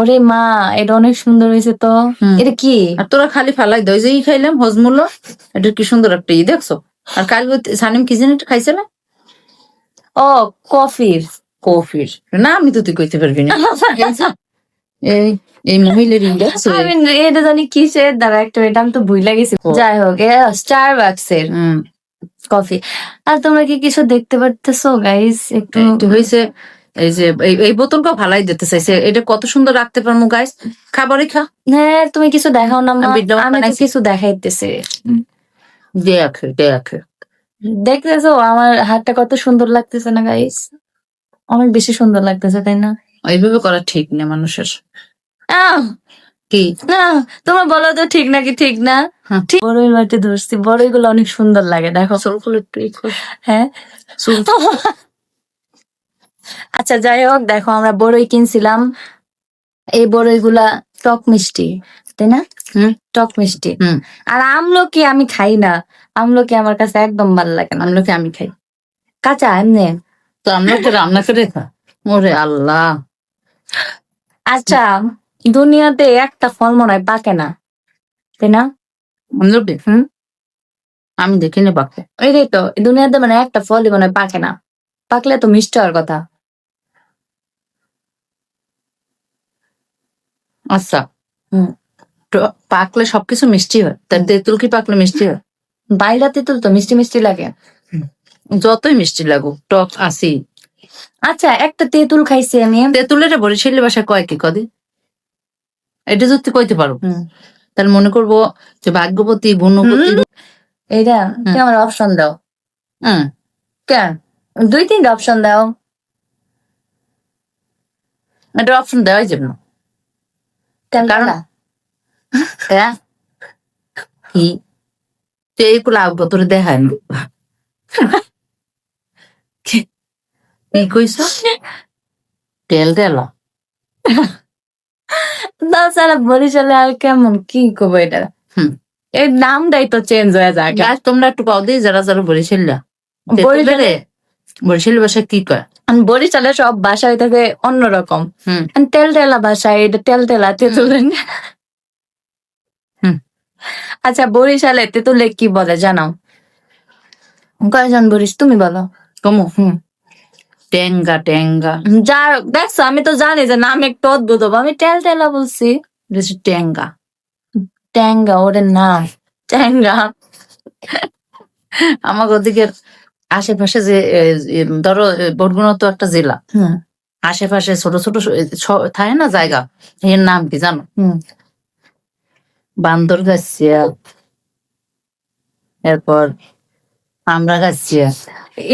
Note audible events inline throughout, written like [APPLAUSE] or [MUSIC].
ওরে মা এটা অনেক সুন্দর হয়েছে তো। এটা কি? আর তোরা খালি ফালাই দই যে খাইলাম হজমুল্ল এটা কি সুন্দর একটা ই দেখছ? আর কাল সানিম কি জানি খাইছে না? ও কফির। কফির। না আমি তো তুই কইতে পারবি না। এই এই মহিলার এটা জানি কিসের দ্বারা একটা এটা আমি তো ভুলে গেছি ও। যাই হোক স্টার বাক্সের হুম, কফি। আর তোমরা কি কিছু দেখতে পারতেছো গাইস একটু হয়েছে এই যে এই বোতলটা ভালাই দিতে চাইছে। এটা কত সুন্দর রাখতে পারব গাইস খাবারই খা হ্যাঁ তুমি কিছু দেখাও না আমি। কিছু দেখাইতেছি। দেখ দেখ। দেখতেছো আমার হাতটা কত সুন্দর লাগতেছে না গাইস অনেক বেশি সুন্দর লাগতেছে তাই না? এইভাবে করা ঠিক না মানুষের। কি? না তোমরা বলো তো ঠিক নাকি ঠিক না? হ্যাঁ। ঠিক। বড়ই মাটি ধরছি বড়ই গুলো অনেক সুন্দর লাগে দেখো। চুলগুলো একটু হ্যাঁ। আচ্ছা যাই হোক দেখো আমরা বড়ই কিনছিলাম। এই বড়ই গুলা টক মিষ্টি তাই না? হুম। টক মিষ্টি। হুম। আর আমলকি আমি খাই না। আমলকি আমার কাছে একদম ভালো লাগে না। আমলোকে আমি খাই। কাঁচা এমনি? তো আমলোকে রান্না করে খা। ওরে আল্লাহ। আচ্ছা দুনিয়াতে একটা ফল মনে হয় পাকে না তাই না? আমলোকে? হুম। আমি দেখিনি বাকি এটাই তো দুনিয়াতে মানে একটা ফলই মনে হয় পাকে না। পাকলে তো মিষ্টি হওয়ার কথা। আচ্ছা। পাকলে সবকিছু মিষ্টি হয়। তার তেঁতুল কি পাকলে মিষ্টি হয়? বাইরা তেঁতুল তো মিষ্টি মিষ্টি লাগে। যতই মিষ্টি লাগুক টক আসি আচ্ছা একটা তেঁতুল খাইছি আমি। তেঁতুলের বরিশালি ভাষা কয় কি কদিন এটা যদি কইতে পারো। তাহলে মনে করব যে ভাগ্যবতী গুণবতী। এইটা কি আমার অপশন দাও। হুম। কেন? দুই তিনটা অপশন দাও। এটা অপশন দেওয়াই যাবে না। কি তুই এইগুলো আগ্রহ তোর দেখায় না কি- কি কইছ তেল তেলা তাছাড়া বরিশালে আর কেমন কি করব এটা। এই নামটাই তো চেঞ্জ হয়ে যায় তোমরা একটু পাও দিই যারা যারা বরিশালে বরিশালি ভাষা কি কয় বরিশালে সব বাসায় থাকে অন্যরকম। হুম। তেল তেলা ভাষা এটা তেল তেলা তেঁতুল হুম। আচ্ছা বরিশালে তেঁতুলে কি বলে জানাও? কয়জন বরিশ তুমি বলো। কমু হুম। টেঙ্গা টেঙ্গা যা দেখছ আমি তো জানি যে নাম একটু অদ্ভুত হবে আমি তেল তেলা বলছি। টেঙ্গা ট্যাঙ্গা। ওদের নাম ট্যাঙ্গা। আমার ওদিকের আশেপাশে যে ধরো বরগুনা তো একটা জেলা। আশেপাশে ছোট ছোট থাকে না জায়গা? এর নাম কি জানো? বান্দর গাছিয়া। এরপর আমরা গাছিয়া।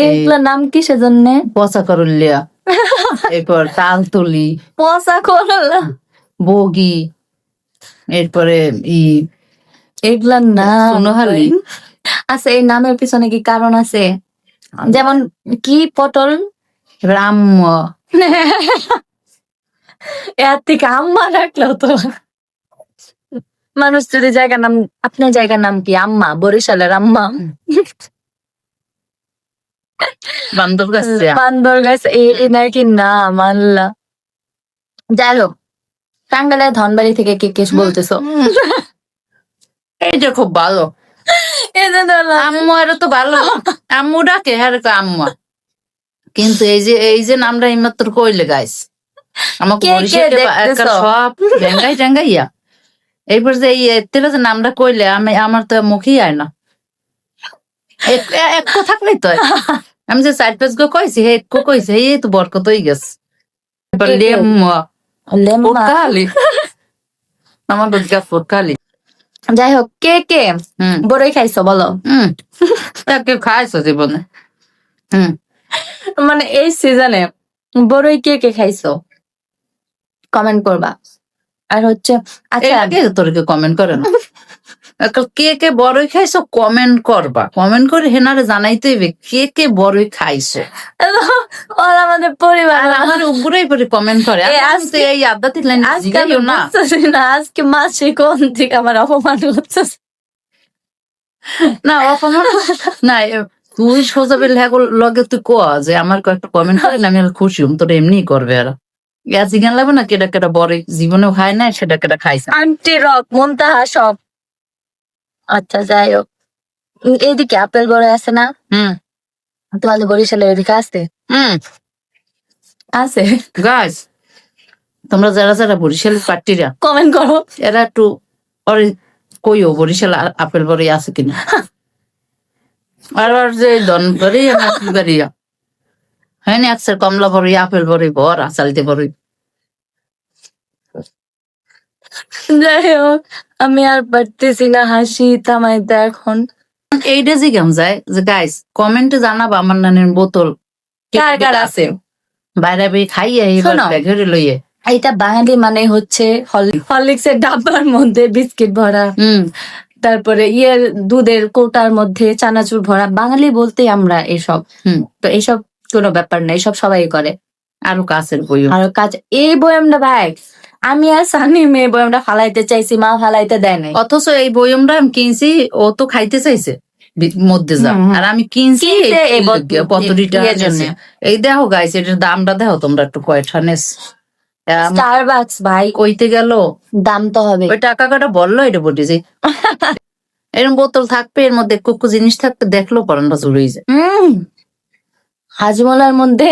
এগুলোর নাম কি সেজন্য? পচা করলিয়া [LAUGHS] এরপর তালতলি। পচা করলা। বগি। এরপরে ই এগুলার নাম। আচ্ছা এই নামের পিছনে কি কারণ আছে? যেমন কি পটল? এবার আম্মা। এর থেকে আম্মা রাখল তো। মানুষ যদি জায়গার নাম আপনার জায়গার নাম কি? আম্মা বরিশালের আম্মা। বান্দর গাছিয়া বান্দর গাছ এই নাকি নাম আল্লাহ। যাই হোক টাঙ্গালের ধনবাড়ি থেকে কে কেস বলতেছো? এই যে খুব ভালো। আম্মু আরও তো ভালো। আম্মু ডাকে হ্যাঁ আম্মা। কিন্তু এই যে এই যে নামটা এইমাত্র কইলে গাইস আমাকে কে কে সব এইবার যে এই তেলে যে নামটা কইলে আমি আমার তো মুখেই আয় না। এক- থাকলেই তো? আমি যে চার পাঁচ গো কইছি হে একটু কইছি এই তো বরকত হয়ে গেছে। কে কে? লেম্মা লেম্মা। ফোরকালি। আমার দুর্গা ফোরকালি। যাই হোক কে? কে বড়ই খাইছো বলো। হুম। তাকে খাইছো জীবনে? হুম। মানে এই সিজনে বড়ই কে কে খাইছো? কমেন্ট করবা। আর হচ্ছে আচ্ছা। তোর কে কমেন্ট করে না। [LAUGHS] কে কে বড়ই খাইছো কমেন্ট করবা। কমেন্ট করে হেনারে জানাইতে হইবে কে কে বড়ই খাইছো। [LAUGHS] ওরা আমাদের পরিবার আমার উপরেই পরে কমেন্ট করে। আজকে- এই আড্ডা লাইন আজকে না। আজকে মাসে কোন থেকে আমার অপমান হচ্ছে। না অপমান না তুই সোজা বেল হ্যাঁ লগে তুই ক যে আমার কয়েকটা কমেন্ট করে না আমি খুশি হম তোর এমনি করবে আর। গ্যাস জিগান লাগবে না কেটা কেটা বরে জীবনেও খায় না সেটা কেটা খাইছে। আন্টি রক মন্তাহা সব। আচ্ছা যাই হোক এইদিকে আপেল বড় আছে না? হুম। তোমাদের বরিশালের এদিকে আছে? হুম। আছে? গাছ। তোমরা যারা যারা বরিশালের পার্টিরা কমেন্ট করো। এরা একটু কইও বরিশাল আপেল বড়ি আছে কিনা। আর আর যে আপেল বড়ি হ্যাঁ একসার কমলা বড়ি আপেল বড়ি বর আসালতে বড়ি। যাই হোক আমি আর পারতেছি না হাসি থামাইতে এখন। এইটা কেমন যায়? যে গাইস কমেন্টে জানাবা আমার নানের বোতল। কার কার আছে? বাইরে বেয়ে খাইয়ে এবার শোনো। লইয়ে। এটা বাঙালি মানে হচ্ছে হরলিক্স এর ডাব্বার মধ্যে বিস্কিট ভরা হুম। তারপরে ইয়ের দুধের কৌটার মধ্যে চানাচুর ভরা। বাঙালি বলতে আমরা এসব। হুম। তো এসব কোনো ব্যাপার না এসব সবাই করে। আরও কাছের বইও। আর কাজ এই বয়ামটা ভাই আমি আর সানি মেয়ে বয়ামটা ফালাইতে চাইছি মা ফালাইতে দেয় নাই। অথচ এই বইমটা আমি কিনছি ও তো খাইতে চাইছে মধ্যে যা। আর আমি কিনছি এই পতরিটা এই দেখো গাইস এটার দামটা দেখো তোমরা একটু কয়টা নেস স্টারবাক্স ভাই। কইতে গেল? দাম তো হবে। ওই টাকা কাটা বলল এটা বটি যে এরকম বোতল থাকবে এর মধ্যে কুকু জিনিস থাকবে দেখল পরানটা জুড়েই যায়। হুম। হাজমলার মধ্যে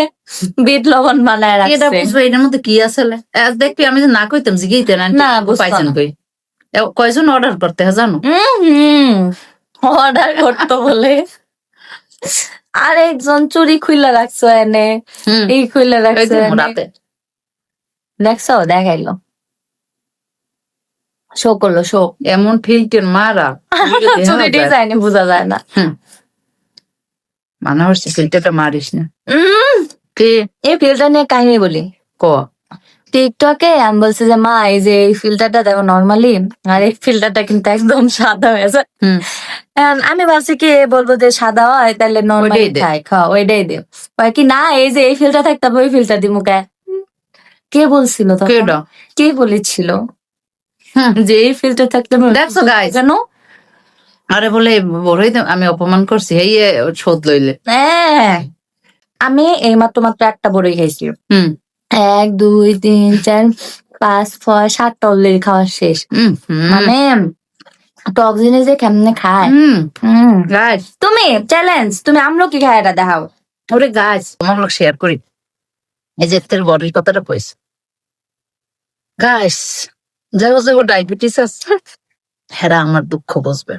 বিট লবণ বানায় এটা বুঝবে এটার মধ্যে কি আছে লে? আজ দেখবি আমি যে না কইতাম জিগেইতে না না, বুঝতো পাইছেন না। কই? কয়জন অর্ডার করতে হয় জানো? অর্ডার করতো বলে। আর একজন চুরি খুইলা রাখছো এনে। এই খুইলা রাখছো রাতে দেখছ? দেখাইলো। শো করল শো। এমন ফিল্টের মারা। [LAUGHS] ডিজাইনে বোঝা যায় না। মানা হচ্ছে ফিল্টারটা মারিস না। উম, কে? এই ফিল্টার নিয়ে কাহিনী বলি। ক? টিকটকে আমি বলছি যে মা এই যে এই ফিল্টারটা দেখো নর্মালি আর এই ফিল্টারটা কিন্তু একদম সাদা হয়েছে হুম। And আমি ভাবছি কি বলব যে সাদা হয় তাহলে নর্মালি ওইটাই দে। ওইটাই দে। কয় কি না এই যে এই ফিল্টার থাকতে হবে ওই ফিল্টার দি মুখে কে বলছিল তখন? কেডা? কে বলেছিল? হুম। যে এই ফিল্টার থাকতে হবে ওই দেখছ filter guys? কেন? আরে বলে বড়ই আমি অপমান করছি এই শোধ লইলে। হ্যাঁ আমি এই মাত্র মাত্র একটা বড়ই খাইছি। হুম। এক দুই তিন চার পাঁচ ছয় সাতটা অলরেডি খাওয়া শেষ। মানে টক জিনিস যে কেমনে খায়। গাছ। তুমি চ্যালেঞ্জ তুমি আমলো কি খায় এটা দেখাও। ওরে গাছ তোমার লোক শেয়ার করি। এই যে তোর বডির কথাটা কইস। গাছ যাই যাও ডায়াবেটিস আছে। হেরা আমার দুঃখ বুঝবে।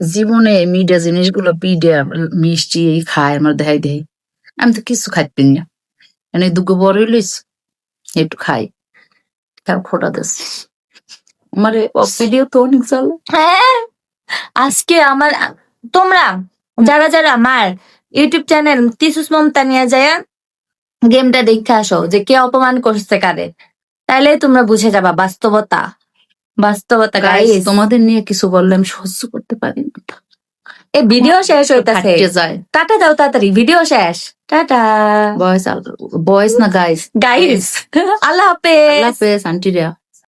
জীবনে মিডিয়া জিনিসগুলো পিডিয়া, মিষ্টি, এই খায়, আমার দেখাই দেয়। আমি তো কিছু খাইতে না। এনে দুঃখ বড় লইস একটু খাই। তার খোটা দিস আমার ভিডিও তো অনেক চলে হ্যাঁ আজকে আমার, তোমরা, যারা যারা আমার ইউটিউব চ্যানেল তিসুস মমতা নিয়ে যায় গেমটা দেখতে আসো, যে কে অপমান করছে কারে। তাইলে তোমরা বুঝে যাবা বাস্তবতা। বাস্তবতা গাইস তোমাদের নিয়ে কিছু বললে আমি সহ্য করতে পারি না। এ ভিডিও শেষ হইতাছে। যায়। টাটা দাও তাড়াতাড়ি ভিডিও শেষ। টাটা। বয়স বয়স না গাইস গাইস [LAUGHS] আল্লাহ হাফেজ। আল্লাহ হাফেজ আন্টিরা